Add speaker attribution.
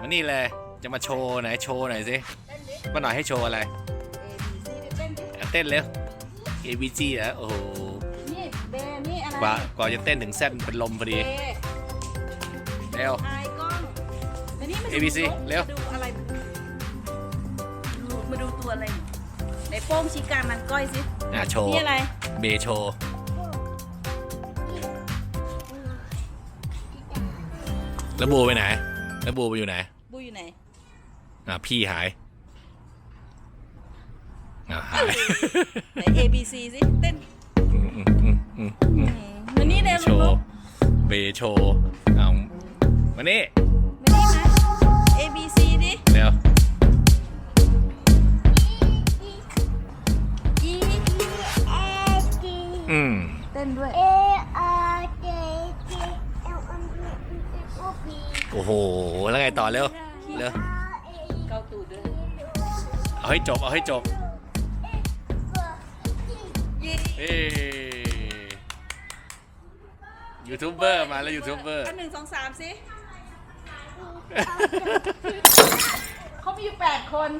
Speaker 1: มานี่เลย จะมาโชว์ไหนโชว์หน่อยสิป้าหน่อยให้โชว์อะไร
Speaker 2: เต้นดิ
Speaker 1: อะเต้นเร็ว A B G เหรอโอ้โห
Speaker 2: นี่เบนี่อะไร
Speaker 1: กว่ากว่าจะเต้นถึงเส้นเป็นลมพอดี
Speaker 2: เบ
Speaker 1: เร็ว
Speaker 2: ไอายกล้องแล้วนี่มาดู
Speaker 1: ABC เร็ว
Speaker 2: มาดูอะไรดูมาดูตัวอะไรไหนโป้งชี้กลางมันก้อยสิ
Speaker 1: อะโชว์
Speaker 2: นี่อะไร
Speaker 1: เบโชว์ แล้วบูไปไหน แล้วบูไปอยู่ไหน
Speaker 2: บูอยู่ไหน
Speaker 1: อะพี่หายอะหาย
Speaker 2: ไหน A B C สิเต้น
Speaker 1: อืมอืมอืมอืมอืม
Speaker 2: อืมมานี่เร็ว
Speaker 1: โชว์เบโชว์เอามานี่
Speaker 2: มานี่มา A B C ดิ
Speaker 1: เร็ว
Speaker 2: E
Speaker 1: อืม
Speaker 2: เต้นด้วย
Speaker 3: A R
Speaker 1: โอ้โห แล้วไงต่อเร็วเร็ว
Speaker 3: R A
Speaker 2: เกาตูดด้วย
Speaker 1: เอาให้จบ เอาให้จบ
Speaker 2: เย้
Speaker 1: เอ้ยูทูบเบอร์มาแล้วยูทูบเบอร์
Speaker 2: อันหนึ่งสองสามสิเขามีอยู่แปดคน